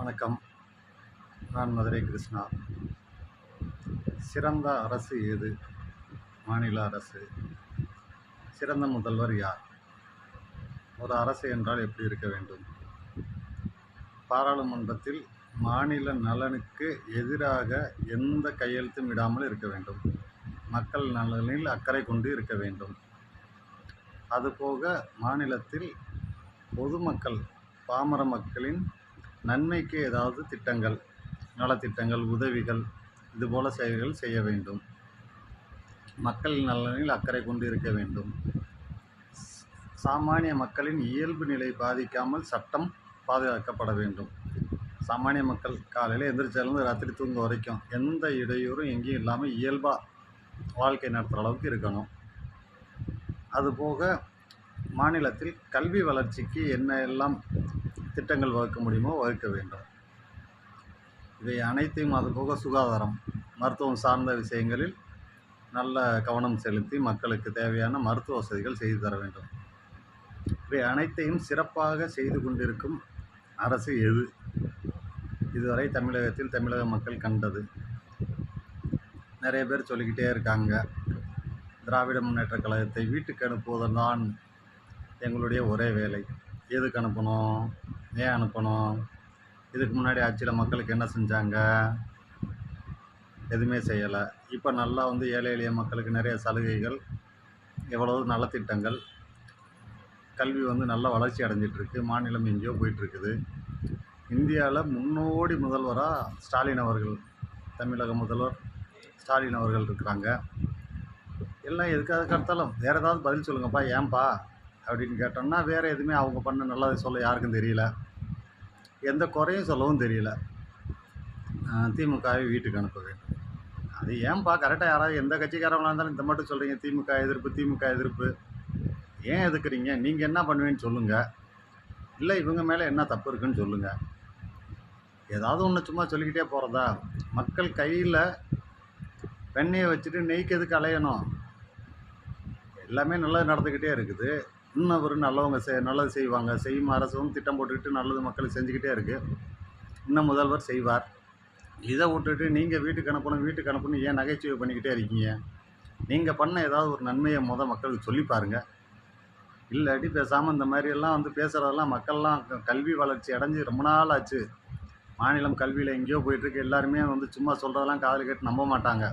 வணக்கம். நான் மதுரை கிருஷ்ணா. சிறந்த அரசு எது மாநில அரசு. சிறந்த முதல்வர் யார்? ஒரு அரசு என்றால் எப்படி இருக்க வேண்டும்? பாராளுமன்றத்தில் மாநில நலனுக்கு எதிராக எந்த கையெழுத்தும் இடாமல் இருக்க வேண்டும். மக்கள் நலனில் அக்கறை கொண்டு இருக்க வேண்டும். அதுபோக மாநிலத்தில் பொதுமக்கள் பாமர மக்களின் நன்மைக்கு ஏதாவது திட்டங்கள் நலத்திட்டங்கள் உதவிகள் இதுபோல செயல்கள் செய்ய வேண்டும். மக்கள் நலனில் அக்கறை கொண்டு இருக்க வேண்டும். சாமானிய மக்களின் இயல்பு நிலை பாதிக்காமல் சட்டம் பாதுகாக்கப்பட வேண்டும். சாமானிய மக்கள் காலையில் எந்திரிச்சாலேருந்து ராத்திரி தூங்க வரைக்கும் எந்த இடையூறும் எங்கேயும் இல்லாமல் இயல்பாக வாழ்க்கை நடத்துகிற அளவுக்கு இருக்கணும். அதுபோக மாநிலத்தில் கல்வி வளர்ச்சிக்கு என்ன எல்லாம் திட்டங்கள் வகுக்க முடியுமோ வகுக்க வேண்டும். இவை அனைத்தையும் அதுபோக சுகாதாரம் மருத்துவம் சார்ந்த விஷயங்களில் நல்ல கவனம் செலுத்தி மக்களுக்கு தேவையான மருத்துவ வசதிகள் செய்து தர வேண்டும். இவை அனைத்தையும் சிறப்பாக செய்து கொண்டிருக்கும் அரசு எது? இதுவரை தமிழகத்தில் தமிழக மக்கள் கண்டது. நிறைய பேர் சொல்லிக்கிட்டே இருக்காங்க. திராவிட முன்னேற்ற கழகத்தை வீட்டுக்கு அனுப்புவதுதான் எங்களுடைய ஒரே வேலை. எதுக்கு அனுப்பணும்? ஏன் அனுப்பணும்? இதுக்கு முன்னாடி ஆட்சியில் மக்களுக்கு என்ன செஞ்சாங்க? எதுவுமே செய்யலை. இப்போ நல்லா வந்து ஏழை எளிய மக்களுக்கு நிறைய சலுகைகள் எவ்வளவு நலத்திட்டங்கள் கல்வி வந்து நல்லா வளர்ச்சி அடைஞ்சிட்ருக்கு. மாநிலம் எங்கேயோ போயிட்டுருக்குது இந்தியாவில் முன்னோடி முதல்வராக ஸ்டாலின் அவர்கள் தமிழக முதல்வர் ஸ்டாலின் அவர்கள் இருக்கிறாங்க எல்லாம் எதுக்காக கடத்தாலும் அடுத்தாலும் வேறு ஏதாவது பதில் சொல்லுங்கப்பா ஏன்பா? அப்படின்னு கேட்டோம்னா வேறு எதுவுமே அவங்க பண்ண நல்லது சொல்ல யாருக்கும் தெரியல. எந்த குறையும் சொல்லவும் தெரியல. திமுகவை வீட்டுக்கு அனுப்ப வேண்டும். அது ஏன்பா கரெக்டாக யாராவது எந்த கட்சிக்காரங்களாக இருந்தாலும் இந்த மட்டும் சொல்கிறீங்க திமுக எதிர்ப்பு திமுக எதிர்ப்பு. ஏன் எதுக்குறீங்க? நீங்கள் என்ன பண்ணுவீன்னு சொல்லுங்கள் இல்லை இவங்க மேலே என்ன தப்பு இருக்குன்னு சொல்லுங்கள் ஏதாவது ஒன்று சும்மா சொல்லிக்கிட்டே போகிறதா மக்கள் கையில் வெண்ணெயை வச்சுட்டு நெய்க்கு எதுக்கு அலையணும்? எல்லாமே நல்லது நடந்துக்கிட்டே இருக்குது. இன்னும் அவர் நல்லவங்க செய் நல்லது செய்வாங்க. செய்யும் அரசும் திட்டம் போட்டுக்கிட்டு நல்லது மக்களுக்கு செஞ்சுக்கிட்டே இருக்குது இன்னும் முதல்வர் செய்வார். இதை விட்டுட்டு நீங்கள் வீட்டுக்கு அனுப்பணும் வீட்டுக்கு அனுப்பணும் ஏன் நகைச்சுவை பண்ணிக்கிட்டே இருக்கீங்க? நீங்கள் பண்ண ஏதாவது ஒரு நன்மையை முத மக்களுக்கு சொல்லி பாருங்கள் இல்லாட்டி பேசாமல் இந்த மாதிரியெல்லாம் வந்து பேசுகிறதெல்லாம் மக்கள்லாம் க- கல்வி வளர்ச்சி அடைஞ்சு ரொம்ப நாள் ஆச்சு. மாநிலம் கல்வியில் எங்கேயோ போயிட்டுருக்கு எல்லாருமே வந்து சும்மா சொல்கிறதெல்லாம் காதல் கேட்டு நம்ப மாட்டாங்க.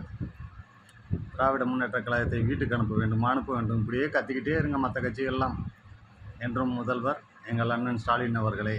திராவிட முன்னேற்ற கழகத்தை வீட்டுக்கு அனுப்ப வேண்டும் அனுப்ப வேண்டும். இப்படியே கத்திக்கிட்டே இருங்க மற்ற கட்சிகள்லாம். என்றும் முதல்வர் எங்கள் அண்ணன் ஸ்டாலின் அவர்களே